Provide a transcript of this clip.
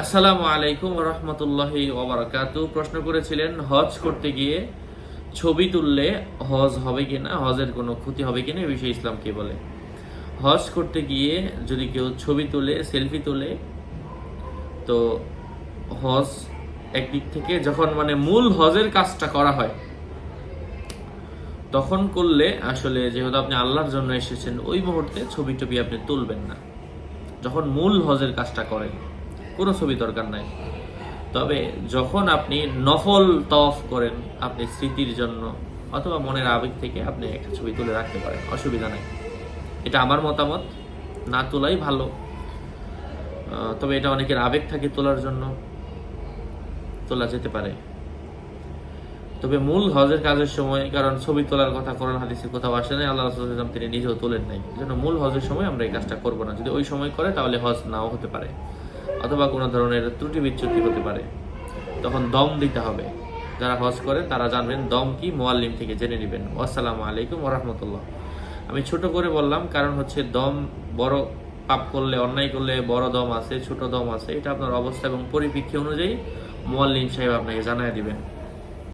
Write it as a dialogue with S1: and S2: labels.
S1: আসসালামু আলাইকুম রহমতুল্লাহ ওবরাকাত প্রশ্ন করেছিলেন, হজ করতে গিয়ে ছবি তুললে হজ হবে কিনা, হজের কোনো ক্ষতি হবে কিনা এই বিষয়ে ইসলাম কি বলে? হজ করতে গিয়ে যদি কেউ ছবি তুলে, সেলফি তোলে, তো হজ একদিক থেকে যখন মানে মূল হজের কাজটা করা হয়, তখন করলে আসলে যেহেতু আপনি আল্লাহর জন্য এসেছেন, ওই মুহূর্তে ছবি টবি আপনি তুলবেন না। যখন মূল হজের কাজটা করেন। কোনো ছবি দরকার নাই। তবে যখন আপনি নফল তফ করেন, আপনি স্মৃতির জন্য অথবা মনের আবেগ থেকে আপনি একটা ছবি তুলে রাখতে পারেন, অসুবিধা নাই। এটা আমার মতামত, না তোলাই ভালো। তবে এটা অনেকের আবেগ থাকে তোলার জন্য, তোলা যেতে পারে। তবে মূল হজের কাজের সময়, কারণ ছবি তোলার কথা, কোরআন হাদিসে কোথাও আসে নাই, আল্লাহ রাসূল সাল্লাল্লাহু আলাইহি ওয়াসাল্লাম তিনি নিজেও তোলেন নাই। জন্য মূল হজের সময় আমরা এই কাজটা করব না। যদি ওই সময় করে, তাহলে হজ নাও হতে পারে। অথবা কোনো ধরনের ত্রুটি বিচ্যুতি হতে পারে। তখন দম দিতে হবে। যারা হজ করে, তারা জানবেন দম কি মোয়াল্লিম থেকে জেনে নেবেন। আসসালামু আলাইকুম ওরহমতুল্লাহ আমি ছোট করে বললাম, কারণ হচ্ছে দম বড় পাপ করলে, অন্যায় করলে বড় দম আছে, ছোট দম আছে। এটা আপনার অবস্থা এবং পরিপ্রেক্ষি অনুযায়ী মোয়াল্লিম সাহেব আপনাকে জানাই দিবেন।